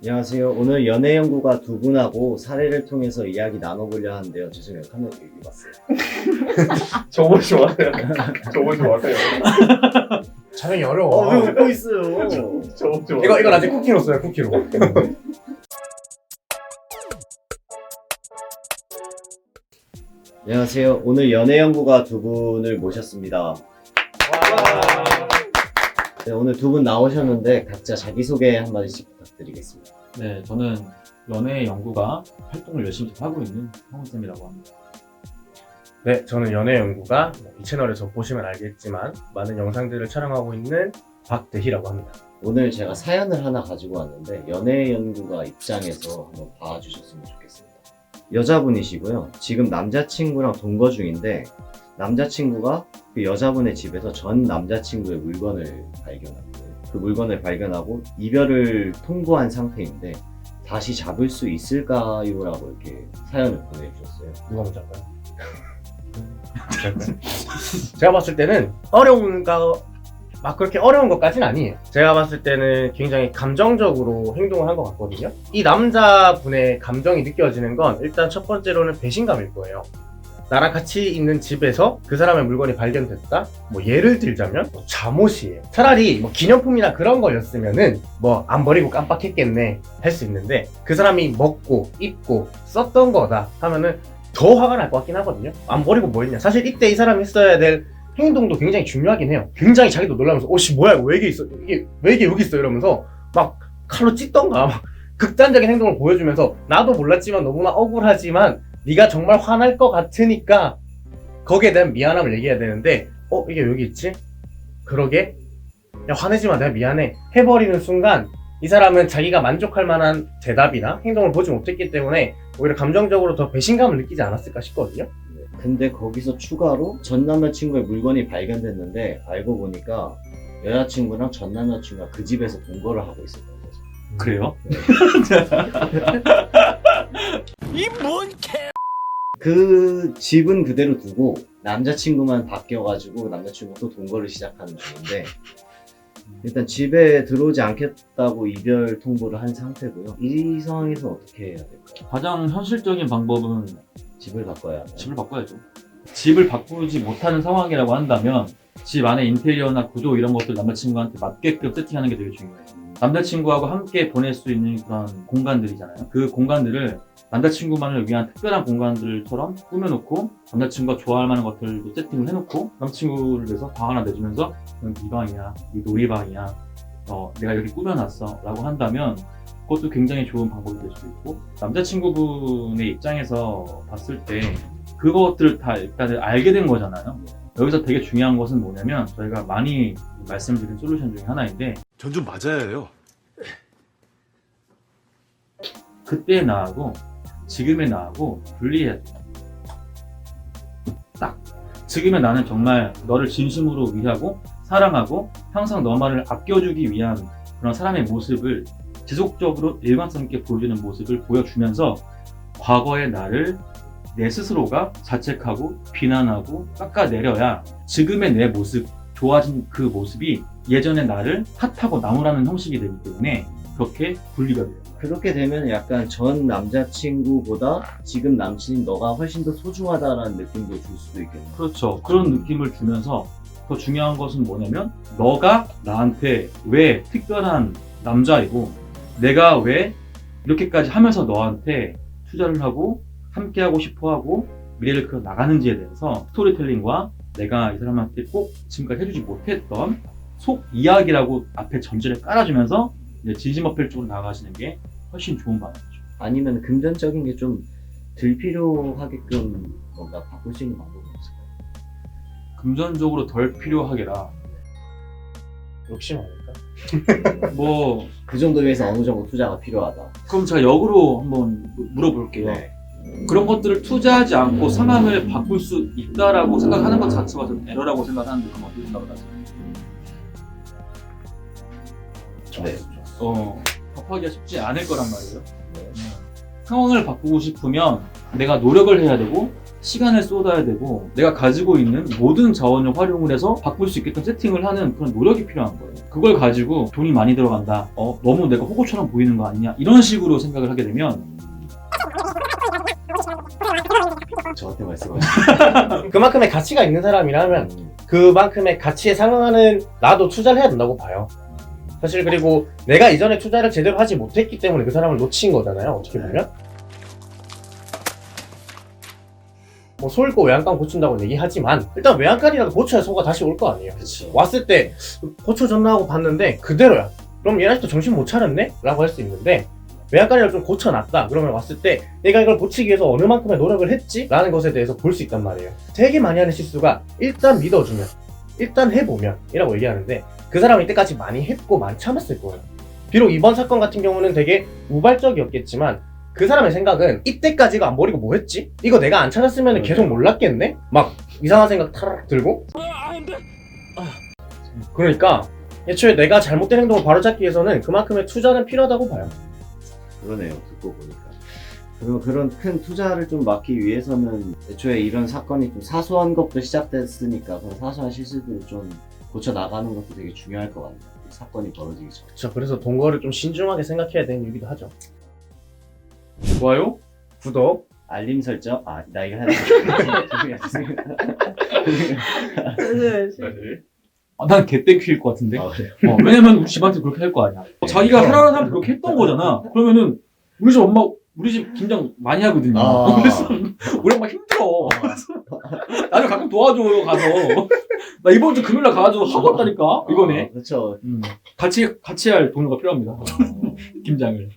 안녕하세요. 오늘 연애 연구가 두 분하고 사례를 통해서 이야기 나눠보려 하는데요. 죄송해요. 카메라 여기 봤어요. 저거 좋아해요. 저거 좋아해요. 촬영이 어려워. 어, 왜 웃고 있어요? 저거 좋아. 이거 이거 나중에 쿠키로 써요 쿠키로. 안녕하세요. 오늘 연애 연구가 두 분을 모셨습니다. 네, 오늘 두 분 나오셨는데 각자 자기소개 한마디씩 부탁드리겠습니다. 네, 저는 연애 연구가 활동을 열심히 하고 있는 황훈쌤이라고 합니다. 네, 저는 연애 연구가 뭐이 채널에서 보시면 알겠지만 많은 영상들을 촬영하고 있는 박대희라고 합니다. 오늘 제가 사연을 하나 가지고 왔는데 연애 연구가 입장에서 한번 봐주셨으면 좋겠습니다. 여자분이시고요. 지금 남자친구랑 동거 중인데 남자친구가 그 여자분의 집에서 전 남자친구의 물건을 발견하고 그 물건을 발견하고 이별을 통보한 상태인데 다시 잡을 수 있을까요? 라고 이렇게 사연을 보내주셨어요. 누가 먼저 할까요? 제가 봤을 때는 어려운가 막 그렇게 어려운 것까지는 아니에요. 제가 봤을 때는 굉장히 감정적으로 행동을 한 것 같거든요. 이 남자분의 감정이 느껴지는 건 일단 첫 번째로는 배신감일 거예요. 나랑 같이 있는 집에서 그 사람의 물건이 발견됐다? 뭐 예를 들자면 뭐 잠옷이에요. 차라리 뭐 기념품이나 그런 거였으면은 뭐 안 버리고 깜빡했겠네 할 수 있는데 그 사람이 먹고 입고 썼던 거다 하면은 더 화가 날 것 같긴 하거든요. 안 버리고 뭐 했냐. 사실 이때 이 사람이 했어야 될 행동도 굉장히 중요하긴 해요. 굉장히 자기도 놀라면서 오씨 뭐야 이거 왜 이게 있어 이게 왜 이게 여기 있어 이러면서 막 칼로 찢던가 막 극단적인 행동을 보여주면서 나도 몰랐지만 너무나 억울하지만 네가 정말 화날 것 같으니까 거기에 대한 미안함을 얘기해야 되는데 어 이게 여기 있지? 그러게 야 화내지 마 내가 미안해 해버리는 순간 이 사람은 자기가 만족할 만한 대답이나 행동을 보지 못했기 때문에 오히려 감정적으로 더 배신감을 느끼지 않았을까 싶거든요. 네, 근데 거기서 추가로 전 남자친구의 물건이 발견됐는데 알고 보니까 여자친구랑 전 남자친구가 그 집에서 동거를 하고 있었던 거죠. 그래요? 그 집은 그대로 두고 남자친구만 바뀌어가지고 남자친구가 또 동거를 시작하는 중인데 일단 집에 들어오지 않겠다고 이별 통보를 한 상태고요. 이 상황에서 어떻게 해야 될까요? 가장 현실적인 방법은 집을 바꿔야 하나요? 집을 바꿔야죠. 집을 바꾸지 못하는 상황이라고 한다면 집 안에 인테리어나 구조 이런 것들 남자친구한테 맞게끔 세팅하는 게 되게 중요해요. 남자친구하고 함께 보낼 수 있는 그런 공간들이잖아요. 그 공간들을 남자친구만을 위한 특별한 공간들처럼 꾸며놓고 남자친구가 좋아할 만한 것들도 세팅을 해놓고 남자친구를 위해서 방 하나 내주면서 이건 네 방이야, 이 놀이방이야, 어, 내가 이렇게 꾸며놨어 라고 한다면 그것도 굉장히 좋은 방법이 될 수도 있고 남자친구분의 입장에서 봤을 때 그것들을 다 일단은 알게 된 거잖아요. 여기서 되게 중요한 것은 뭐냐면 저희가 많이 말씀드린 솔루션 중에 하나인데 전 좀 맞아야 해요. 그때의 나하고 지금의 나하고 분리해야 돼. 딱. 지금의 나는 정말 너를 진심으로 위하고 사랑하고 항상 너만을 아껴주기 위한 그런 사람의 모습을 지속적으로 일관성 있게 보여주는 모습을 보여주면서 과거의 나를 내 스스로가 자책하고 비난하고 깎아내려야 지금의 내 모습, 좋아진 그 모습이 예전의 나를 탓하고 나무라는 형식이 되기 때문에 그렇게 분리가 돼요. 그렇게 되면 약간 전 남자친구보다 지금 남친인 너가 훨씬 더 소중하다라는 느낌도 줄 수도 있겠네요. 그렇죠. 그런 느낌을 주면서 더 중요한 것은 뭐냐면 너가 나한테 왜 특별한 남자이고 내가 왜 이렇게까지 하면서 너한테 투자를 하고 함께하고 싶어하고 미래를 그려 나가는지에 대해서 스토리텔링과 내가 이 사람한테 꼭 지금까지 해주지 못했던 속 이야기라고 앞에 전제를 깔아주면서 이제 진심 어필 쪽으로 나가시는 게 훨씬 좋은 방법이죠. 아니면 금전적인 게좀덜 필요하게끔 뭔가 바꿀 수 있는 방법이 없을까요? 금전적으로 덜 필요하게라. 욕심 아닐까? 뭐 그 정도 위해서 어느 정도 투자가 필요하다. 그럼 제가 역으로 한번 물어볼게요. 네. 그런 것들을 투자하지 않고 상황을 바꿀 수 있다라고 생각하는 것 자체가 저는 에러라고 생각하는데 그럼 어떻게 생각을 하세요? 네. 어, 답하기가 쉽지 않을 거란 말이에요. 네. 상황을 바꾸고 싶으면 내가 노력을 해야 되고 시간을 쏟아야 되고 내가 가지고 있는 모든 자원을 활용을 해서 바꿀 수 있게끔 세팅을 하는 그런 노력이 필요한 거예요. 그걸 가지고 돈이 많이 들어간다. 어, 너무 내가 호구처럼 보이는 거 아니냐. 이런 식으로 생각을 하게 되면 저한테 말씀하시죠. 그만큼의 가치가 있는 사람이라면 그만큼의 가치에 상응하는 나도 투자를 해야 된다고 봐요. 사실 그리고 내가 이전에 투자를 제대로 하지 못했기 때문에 그 사람을 놓친 거잖아요. 어떻게 보면. 뭐 소일고 외양간 고친다고 얘기하지만 일단 외양간이라도 고쳐야 소가 다시 올 거 아니에요. 그렇죠. 왔을 때 고쳐졌나 하고 봤는데 그대로야. 그럼 얘 아직도 정신 못 차렸네? 라고 할 수 있는데 외양간이라도 좀 고쳐놨다. 그러면 왔을 때 내가 이걸 고치기 위해서 어느 만큼의 노력을 했지? 라는 것에 대해서 볼 수 있단 말이에요. 되게 많이 하는 실수가 일단 믿어주면 일단 해보면 이라고 얘기하는데 그 사람은 이때까지 많이 했고 많이 참았을 거예요. 비록 이번 사건 같은 경우는 되게 우발적이었겠지만 그 사람의 생각은 이때까지가 안 버리고 뭐 했지? 이거 내가 안 찾았으면 계속 몰랐겠네? 막 이상한 생각 타락 들고 그러니까 애초에 내가 잘못된 행동을 바로잡기 위해서는 그만큼의 투자는 필요하다고 봐요. 그러네요. 듣고 보니까. 그리고 그런 큰 투자를 좀 막기 위해서는 애초에 이런 사건이 좀 사소한 것부터 시작됐으니까 그런 사소한 실수들을 좀 고쳐 나가는 것도 되게 중요할 것 같네요. 이 사건이 벌어지기 전. 그렇죠. 그래서 동거를 좀 신중하게 생각해야 되는 일이기도 하죠. 좋아요? 구독. 알림 설정. 아, 나 이거 해야 돼. 죄송해요, 죄송해요. 사실 아, 난 개땡큐일 것 같은데. 아, 그래요? 어, 왜냐면 우리 집한테 그렇게 할 거 아니야. 어, 자기가 하라는 사람 그렇게 했던 거잖아. 그러면은 우리 집 엄마 우리 집 김장 많이 하거든요. 아. 그래서 우리 엄마 힘들어. 나를 가끔 도와줘요 가서. 나 이번 주 금요일 날 가가지고 하고 왔다니까 이번에. 그렇죠. 음, 같이 같이 할 동료가 필요합니다. 김장을.